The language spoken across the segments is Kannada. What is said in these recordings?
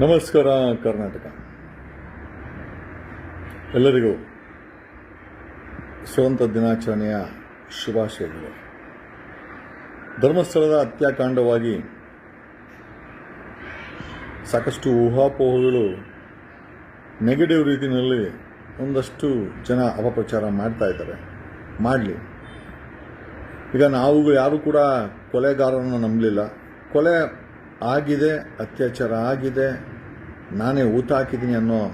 ನಮಸ್ಕಾರ, ಕರ್ನಾಟಕ. ಎಲ್ಲರಿಗೂ ಸ್ವತಂತ್ರ ದಿನಾಚರಣೆಯ ಶುಭಾಶಯಗಳು. ಧರ್ಮಸ್ಥಳದ ಹತ್ಯಾಕಾಂಡವಾಗಿ ಸಾಕಷ್ಟು ಊಹಾಪೋಹಗಳು ನೆಗೆಟಿವ್ ರೀತಿಯಲ್ಲಿ ಒಂದಷ್ಟು ಜನ ಅಪಪ್ರಚಾರ ಮಾಡ್ತಾ ಇದ್ದಾರೆ. ಮಾಡಲಿ. ಈಗ ನಾವು ಯಾರು ಕೂಡ ಕೊಲೆಗಾರರನ್ನು ನಂಬಲಿಲ್ಲ. ಕೊಲೆ ಆಗಿದೆ, ಅತ್ಯಾಚಾರ ಆಗಿದೆ ನಾನೇ ಊತ ಹಾಕಿದ್ದೀನಿ ಅನ್ನೋ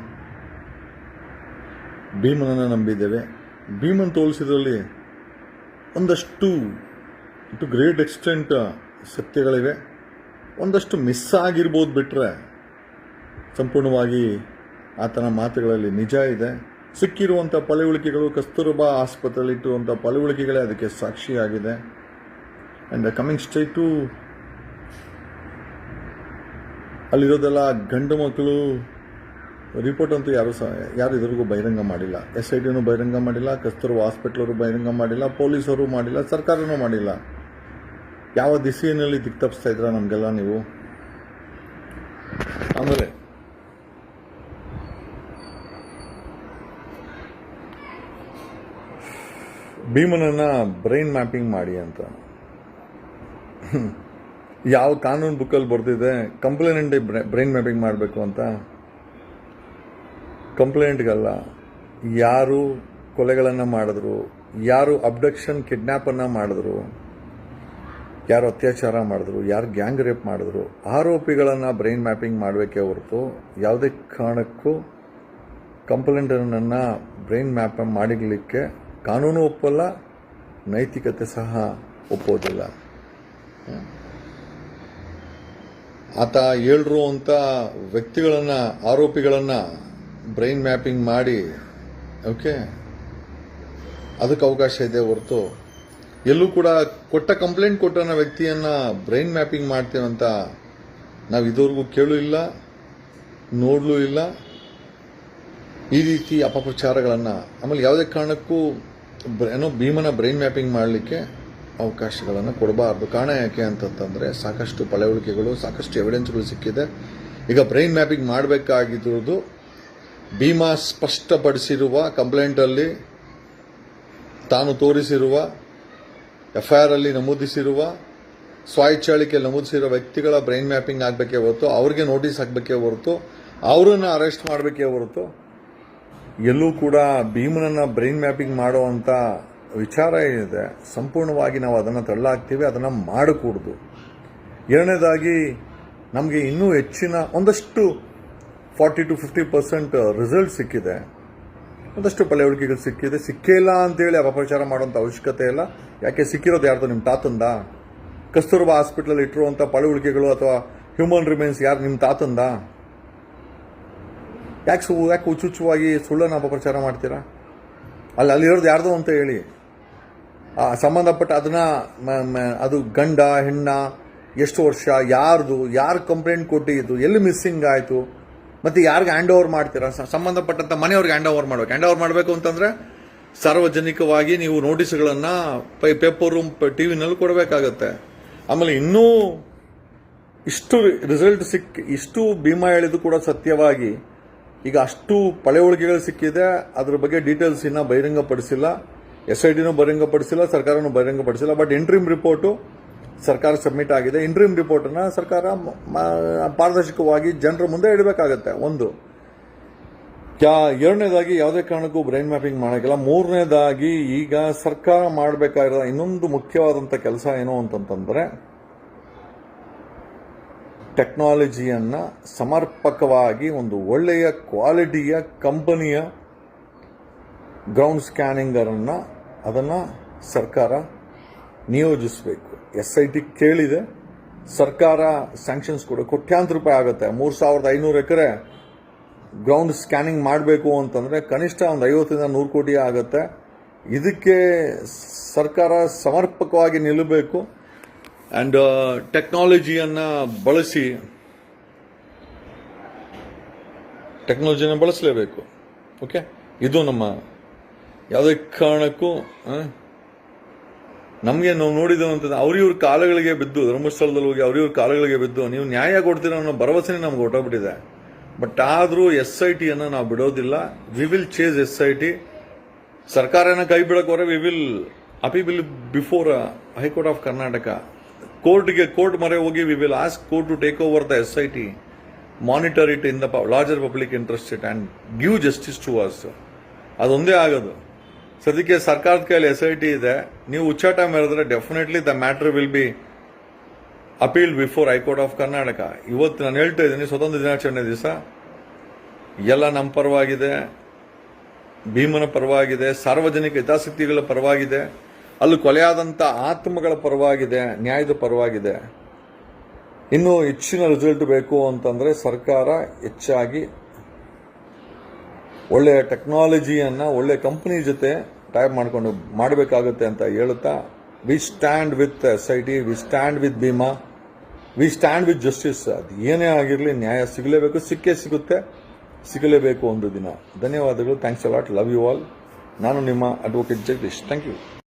ಭೀಮನನ್ನು ನಂಬಿದ್ದೇವೆ. ಭೀಮನ್ ತೋಲಿಸಿದ್ರಲ್ಲಿ ಒಂದಷ್ಟು ಟು ಗ್ರೇಟ್ ಎಕ್ಸ್ಟೆಂಟ್ ಸತ್ಯಗಳಿವೆ. ಒಂದಷ್ಟು ಮಿಸ್ ಆಗಿರ್ಬೋದು ಬಿಟ್ಟರೆ ಸಂಪೂರ್ಣವಾಗಿ ಆತನ ಮಾತುಗಳಲ್ಲಿ ನಿಜ ಇದೆ. ಸಿಕ್ಕಿರುವಂಥ ಪಳೆಯುಳಿಕೆಗಳು ಕಸ್ತೂರಬಾ ಆಸ್ಪತ್ರೆಯಲ್ಲಿ ಇಟ್ಟಿರುವಂಥ ಪಳೆಯುಳಿಕೆಗಳೇ ಅದಕ್ಕೆ ಸಾಕ್ಷಿಯಾಗಿದೆ. ಆ್ಯಂಡ್ ಕಮಿಂಗ್ ಸ್ಟ್ರೈಟ್ ಟು ಅಲ್ಲಿರೋದೆಲ್ಲ ಗಂಡು ಮಕ್ಕಳು ರಿಪೋರ್ಟ್ ಅಂತೂ ಯಾರು ಸಹ ಯಾರು ಇದ್ರಿಗೂ ಬಹಿರಂಗ ಮಾಡಿಲ್ಲ. ಎಸ್ ಐ ಟಿನೂ ಬಹಿರಂಗ ಮಾಡಿಲ್ಲ ಕಸ್ತೂರು ಹಾಸ್ಪಿಟ್ಲವರು ಬಹಿರಂಗ ಮಾಡಿಲ್ಲ, ಪೊಲೀಸರು ಮಾಡಿಲ್ಲ, ಸರ್ಕಾರನೂ ಮಾಡಿಲ್ಲ. ಯಾವ ದಿಸೆಯಲ್ಲಿ ದಿಕ್ ತಪ್ಪಿಸ್ತಾ ಇದ್ರ ನಮಗೆಲ್ಲ ನೀವು? ಆಮೇಲೆ ಭೀಮನನ್ನು ಬ್ರೈನ್ ಮ್ಯಾಪಿಂಗ್ ಮಾಡಿ ಅಂತ. ಯಾವ ಕಾನೂನು ಬುಕ್ಕಲ್ಲಿ ಬರ್ತಿದೆ ಕಂಪ್ಲೇಂಟ್ ಬ್ರೈನ್ ಮ್ಯಾಪಿಂಗ್ ಮಾಡಬೇಕು ಅಂತ? ಕಂಪ್ಲೇಂಟ್ಗಲ್ಲ ಯಾರು ಕೊಲೆಗಳನ್ನು ಮಾಡಿದ್ರು, ಯಾರು ಅಬ್ಡಕ್ಷನ್ ಕಿಡ್ನ್ಯಾಪನ್ನು ಮಾಡಿದ್ರು, ಯಾರು ಅತ್ಯಾಚಾರ ಮಾಡಿದ್ರು, ಯಾರು ಗ್ಯಾಂಗ್ ರೇಪ್ ಮಾಡಿದ್ರು, ಆರೋಪಿಗಳನ್ನು ಬ್ರೈನ್ ಮ್ಯಾಪಿಂಗ್ ಮಾಡಬೇಕೇ ಹೊರತು ಯಾವುದೇ ಕಾರಣಕ್ಕೂ ಕಂಪ್ಲೇಂಟನ್ನು ಬ್ರೈನ್ ಮ್ಯಾಪ್ ಮಾಡಿರ್ಲಿಕ್ಕೆ ಕಾನೂನು ಒಪ್ಪಲ್ಲ, ನೈತಿಕತೆ ಸಹ ಒಪ್ಪೋದಿಲ್ಲ. ಆತ ಹೇಳ್ರು ಅಂತ ವ್ಯಕ್ತಿಗಳನ್ನು, ಆರೋಪಿಗಳನ್ನು ಬ್ರೈನ್ ಮ್ಯಾಪಿಂಗ್ ಮಾಡಿ ಓಕೆ ಅದಕ್ಕೆ ಅವಕಾಶ ಇದೆ ಹೊರತು. ಎಲ್ಲೂ ಕೂಡ ಕೊಟ್ಟ ಕಂಪ್ಲೇಂಟ್ ಕೊಟ್ಟನ ವ್ಯಕ್ತಿಯನ್ನು ಬ್ರೈನ್ ಮ್ಯಾಪಿಂಗ್ ಮಾಡ್ತೇವಂತ ನಾವು ಇದುವರೆಗೂ ಕೇಳೂ ಇಲ್ಲ, ನೋಡಲೂ ಇಲ್ಲ. ಈ ರೀತಿ ಅಪಪ್ರಚಾರಗಳನ್ನು, ಆಮೇಲೆ ಯಾವುದೇ ಕಾರಣಕ್ಕೂ ಏನೋ ಭೀಮನ ಬ್ರೈನ್ ಮ್ಯಾಪಿಂಗ್ ಮಾಡಲಿಕ್ಕೆ ಅವಕಾಶಗಳನ್ನು ಕೊಡಬಾರ್ದು. ಕಾರಣ ಯಾಕೆ ಅಂತಂತಂದರೆ ಸಾಕಷ್ಟು ಪಳವಳಿಕೆಗಳು ಸಾಕಷ್ಟು ಎವಿಡೆನ್ಸ್ಗಳು ಸಿಕ್ಕಿದೆ. ಈಗ ಬ್ರೈನ್ ಮ್ಯಾಪಿಂಗ್ ಮಾಡಬೇಕಾಗಿರೋದು ಭೀಮಾ ಸ್ಪಷ್ಟಪಡಿಸಿರುವ ಕಂಪ್ಲೇಂಟಲ್ಲಿ ತಾನು ತೋರಿಸಿರುವ ಎಫ್ ಐ ಅಲ್ಲಿ ನಮೂದಿಸಿರುವ ಸ್ವಾಯಿಚ್ಛಾಳಿಕೆಯಲ್ಲಿ ನಮೂದಿಸಿರುವ ವ್ಯಕ್ತಿಗಳ ಬ್ರೈನ್ ಮ್ಯಾಪಿಂಗ್ ಆಗಬೇಕೇ ಹೊರತು, ಅವ್ರಿಗೆ ನೋಟಿಸ್ ಆಗಬೇಕೇ ಹೊರತು, ಅವರನ್ನು ಅರೆಸ್ಟ್ ಮಾಡಬೇಕೇ ಹೊರತು ಎಲ್ಲೂ ಕೂಡ ಭೀಮನನ್ನು ಬ್ರೈನ್ ಮ್ಯಾಪಿಂಗ್ ಮಾಡುವಂಥ ವಿಚಾರ ಏನಿದೆ, ಸಂಪೂರ್ಣವಾಗಿ ನಾವು ಅದನ್ನು ತಳ್ಳಾಕ್ತೀವಿ, ಅದನ್ನು ಮಾಡಕೂಡ್ದು. ಎರಡನೇದಾಗಿ, ನಮಗೆ ಇನ್ನೂ ಹೆಚ್ಚಿನ ಒಂದಷ್ಟು forty to fifty percent result ಸಿಕ್ಕಿದೆ. ಒಂದಷ್ಟು ಪಳೆಯುಳಿಕೆಗಳು ಸಿಕ್ಕಿದೆ. ಸಿಕ್ಕೇ ಇಲ್ಲ ಅಂತೇಳಿ ಅಪಪ್ರಚಾರ ಮಾಡುವಂಥ ಅವಶ್ಯಕತೆ ಇಲ್ಲ. ಯಾಕೆ ಸಿಕ್ಕಿರೋದು ಯಾರ್ದು? ನಿಮ್ಮ ತಾತಂದ? ಕಸ್ತೂರ್ಬಾ ಹಾಸ್ಪಿಟ್ಲಲ್ಲಿ ಇಟ್ಟಿರುವಂಥ ಪಳೆಯುಳಿಕೆಗಳು ಅಥವಾ ಹ್ಯೂಮನ್ ರಿಮೈನ್ಸ್ ಯಾರು? ನಿಮ್ಮ ತಾತಂದ? ಯಾಕೆ ಯಾಕೆ ಹುಚ್ಚುಚ್ಚುವಾಗಿ ಸುಳ್ಳನ್ನು ಅಪಪ್ರಚಾರ ಮಾಡ್ತೀರಾ? ಅಲ್ಲಿ ಅಲ್ಲಿರೋದು ಯಾರ್ದು ಅಂತ ಹೇಳಿ. ಸಂಬಂಧಪಟ್ಟ ಅದನ್ನ ಅದು ಗಂಡ, ಹೆಣ್ಣ, ಎಷ್ಟು ವರ್ಷ, ಯಾರ್ದು, ಯಾರು ಕಂಪ್ಲೇಂಟ್ ಕೊಟ್ಟಿದ್ದು, ಎಲ್ಲಿ ಮಿಸ್ಸಿಂಗ್ ಆಯಿತು, ಮತ್ತೆ ಯಾರಿಗೆ ಹ್ಯಾಂಡ್ ಓವರ್ ಮಾಡ್ತೀರಾ ಸಂಬಂಧಪಟ್ಟಂಥ ಮನೆಯವ್ರಿಗೆ ಹ್ಯಾಂಡ್ ಓವರ್ ಮಾಡಬೇಕು. ಹ್ಯಾಂಡ್ ಓವರ್ ಮಾಡಬೇಕು ಅಂತಂದ್ರೆ ಸಾರ್ವಜನಿಕವಾಗಿ ನೀವು ನೋಟಿಸ್ಗಳನ್ನು ಪೈ ಪೇಪರು ಟಿ ವಿನಲ್ಲಿ ಕೊಡಬೇಕಾಗತ್ತೆ. ಆಮೇಲೆ ಇನ್ನೂ ಇಷ್ಟು ರಿಸಲ್ಟ್ ಸಿಕ್, ಇಷ್ಟು ಭೀಮಾ ಹೇಳಿದ್ದು ಕೂಡ ಸತ್ಯವಾಗಿ. ಈಗ ಅಷ್ಟು ಪಳೆಯುಳಿಕೆಗಳು ಸಿಕ್ಕಿದೆ. ಅದ್ರ ಬಗ್ಗೆ ಡೀಟೇಲ್ಸ್ ಇನ್ನ ಬಹಿರಂಗಪಡಿಸಿಲ್ಲ. ಎಸ್ ಐ ಬಹಿರಂಗಪಡಿಸಿಲ್ಲ, ಸರ್ಕಾರನೂ ಬಹಿರಂಗಪಡಿಸಿಲ್ಲ ಬಟ್ ಇಂಟ್ರೀಮ್ ರಿಪೋರ್ಟು ಸರ್ಕಾರ ಸಬ್ಮಿಟ್ ಆಗಿದೆ. ಇಂಟ್ರೀಮ್ ರಿಪೋರ್ಟನ್ನು ಸರ್ಕಾರ ಪಾರದರ್ಶಕವಾಗಿ ಜನರ ಮುಂದೆ ಇಡಬೇಕಾಗತ್ತೆ. ಒಂದು ಎರಡನೇದಾಗಿ ಯಾವುದೇ ಕಾರಣಕ್ಕೂ ಬ್ರೈನ್ ಮ್ಯಾಪಿಂಗ್ ಮಾಡೋಕ್ಕಿಲ್ಲ. ಮೂರನೇದಾಗಿ ಈಗ ಸರ್ಕಾರ ಮಾಡಬೇಕಾಗಿರೋ ಇನ್ನೊಂದು ಮುಖ್ಯವಾದಂಥ ಕೆಲಸ ಏನು ಅಂತಂತಂದರೆ ಟೆಕ್ನಾಲಜಿಯನ್ನು ಸಮರ್ಪಕವಾಗಿ ಒಂದು ಒಳ್ಳೆಯ ಕ್ವಾಲಿಟಿಯ ಕಂಪನಿಯ ಗ್ರೌಂಡ್ ಸ್ಕ್ಯಾನಿಂಗರನ್ನು ಅದನ್ನು ಸರ್ಕಾರ ನಿಯೋಜಿಸಬೇಕು. ಎಸ್ ಐ ಟಿ ಕೇಳಿದೆ, ಸರ್ಕಾರ ಸ್ಯಾಂಕ್ಷನ್ಸ್ ಕೊಡು ಕೋಟ್ಯಾಂತರ ರೂಪಾಯಿ ಆಗುತ್ತೆ. ಮೂರು ಸಾವಿರದ ಐನೂರು ಎಕರೆ ಗ್ರೌಂಡ್ ಸ್ಕ್ಯಾನಿಂಗ್ ಮಾಡಬೇಕು ಅಂತಂದರೆ ಕನಿಷ್ಠ ಒಂದು ಐವತ್ತರಿಂದ ನೂರು ಕೋಟಿ ಆಗುತ್ತೆ. ಇದಕ್ಕೆ ಸರ್ಕಾರ ಸಮರ್ಪಕವಾಗಿ ನಿಲ್ಲಬೇಕು. ಆ್ಯಂಡ್ ಟೆಕ್ನಾಲಜಿಯನ್ನು ಬಳಸಿ ಟೆಕ್ನಾಲಜಿನ ಬಳಸಲೇಬೇಕು. ಓಕೆ ಇದು ನಮ್ಮ ಯಾವುದೇ ಕಾರಣಕ್ಕೂ ನಮಗೆ ನಾವು ಅಂತಂದ್ರೆ ಅವ್ರಿವ್ರ ಕಾಲಗಳಿಗೆ ಬಿದ್ದು, ಧರ್ಮಸ್ಥಳದಲ್ಲಿ ಹೋಗಿ ಅವ್ರಿವ್ರ ಕಾಲಗಳಿಗೆ ಬಿದ್ದು, ನೀವು ನ್ಯಾಯ ಕೊಡ್ತೀರ ಅನ್ನೋ ಭರವಸೆನೇ ನಮ್ಗೆ ಹೊಟ್ಟೋಗ್ಬಿಟ್ಟಿದೆ ಬಟ್ ಆದರೂ ಎಸ್ ಐ ಟಿಯನ್ನು ನಾವು ಬಿಡೋದಿಲ್ಲ. We will chase S I T. ಸರ್ಕಾರನ ಕೈ ಬಿಡೋಕೋರೆ we will appeal will before high court of Karnataka ಕೋರ್ಟ್ಗೆ ಕೋರ್ಟ್ ಮೊರೆ ಹೋಗಿ we will ask court to take over the S I T. Monitor it in the larger public interest it and give justice to us ಅದೊಂದೇ ಆಗೋದು. ಸದ್ಯಕ್ಕೆ ಸರ್ಕಾರದ ಕೈಯಲ್ಲಿ ಎಸ್ ಐ ಟಿ ಇದೆ. ನೀವು ಉಚ್ಚಾಟ ಮೇರೆದ್ರೆ definitely the matter will be appeal before high court of Karnataka ಇವತ್ತು ನಾನು ಹೇಳ್ತಾ ಇದ್ದೀನಿ, ಸ್ವತಂತ್ರ ದಿನಾಚರಣೆ ದಿವಸ. ಎಲ್ಲ ನಮ್ಮ ಪರವಾಗಿದೆ. ಭೀಮನ ಪರವಾಗಿದೆ. ಸಾರ್ವಜನಿಕ ಹಿತಾಸಕ್ತಿಗಳ ಪರವಾಗಿದೆ. ಅಲ್ಲಿ ಕೊಲೆಯಾದಂಥ ಆತ್ಮಗಳ ಪರವಾಗಿದೆ. ನ್ಯಾಯದ ಪರವಾಗಿದೆ. ಇನ್ನೂ ಹೆಚ್ಚಿನ ರಿಸಲ್ಟ್ ಬೇಕು ಅಂತಂದರೆ ಸರ್ಕಾರ ಹೆಚ್ಚಾಗಿ ಒಳ್ಳೆ ಟೆಕ್ನಾಲಜಿಯನ್ನು ಒಳ್ಳೆ ಕಂಪನಿ ಜೊತೆ ಟೈಪ್ ಮಾಡಿಕೊಂಡು ಮಾಡಬೇಕಾಗುತ್ತೆ ಅಂತ ಹೇಳುತ್ತಾ we stand with S I T we stand with Bhima we stand with justice ಅದು ಏನೇ ಆಗಿರಲಿ ನ್ಯಾಯ ಸಿಗಲೇಬೇಕು, ಸಿಕ್ಕೇ ಸಿಗುತ್ತೆ, ಸಿಗಲೇಬೇಕು ಒಂದು ದಿನ. ಧನ್ಯವಾದಗಳು thanks a lot love you all ನಾನು ನಿಮ್ಮ ಅಡ್ವೊಕೇಟ್ ಜಗದೀಶ್. Thank you